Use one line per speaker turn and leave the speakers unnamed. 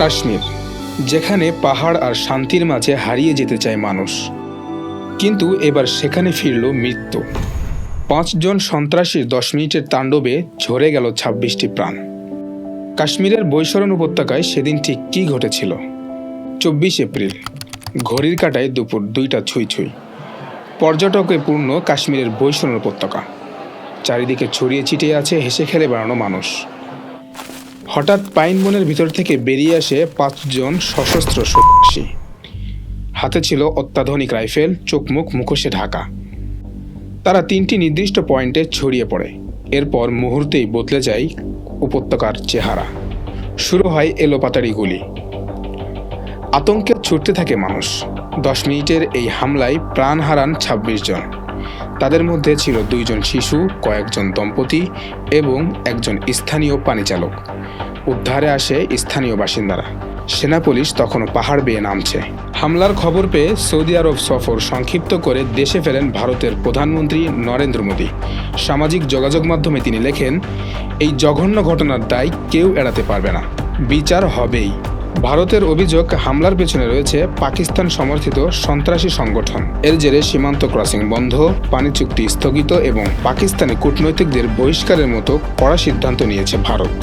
কাশ্মীর, যেখানে পাহাড় আর শান্তির মাঝে হারিয়ে যেতে চায় মানুষ। কিন্তু এবার সেখানে ফিরল মৃত্যু। পাঁচজন সন্ত্রাসীর দশ মিনিটের তাণ্ডবে ঝরে গেল ছাব্বিশটি প্রাণ। কাশ্মীরের বৈশরণ উপত্যকায় সেদিন ঠিক কী ঘটেছিল? চব্বিশ এপ্রিল, ঘড়ির কাটায় দুপুর দুইটা ছুঁই ছুঁই। পর্যটকে পূর্ণ কাশ্মীরের বৈশরণ উপত্যকা। চারিদিকে ছড়িয়ে ছিটিয়ে আছে হেসে খেলে বেড়ানো মানুষ। হঠাৎ পাইন বনের ভিতর থেকে বেরিয়ে আসে পাঁচজন সশস্ত্র সন্ত্রাসী। হাতে ছিল অত্যাধুনিক রাইফেল, চোখমুখ মুখোশে ঢাকা। তারা তিনটি নির্দিষ্ট পয়েন্টে ছড়িয়ে পড়ে। এরপর মুহূর্তেই বদলে যায় উপত্যকার চেহারা। শুরু হয় এলোপাতাড়ি গুলি। আতঙ্কে ছুটতে থাকে মানুষ। দশ মিনিটের এই হামলায় প্রাণ হারান ছাব্বিশ জন। তাদের মধ্যে ছিল দুইজন শিশু, কয়েকজন দম্পতি এবং একজন স্থানীয় পানিচালক। উদ্ধারে আসে স্থানীয় বাসিন্দারা। সেনা পুলিশ তখনও পাহাড় বেয়ে নামছে। হামলার খবর পেয়ে সৌদি আরব সফর সংক্ষিপ্ত করে দেশে ফেরেন ভারতের প্রধানমন্ত্রী নরেন্দ্র মোদী। সামাজিক যোগাযোগ মাধ্যমে তিনি লেখেন, এই জঘন্য ঘটনার দায় কেউ এড়াতে পারবে না। বিচার হবেই। ভারতের অভিযোগ হামলার পেছনে রয়েছে পাকিস্তান সমর্থিত সন্ত্রাসী সংগঠন। এর জেরে সীমান্ত ক্রসিং বন্ধ, পানি চুক্তি স্থগিত এবং পাকিস্তানে কূটনৈতিকদের বহিষ্কারের মতো কড়া সিদ্ধান্ত নিয়েছে ভারত।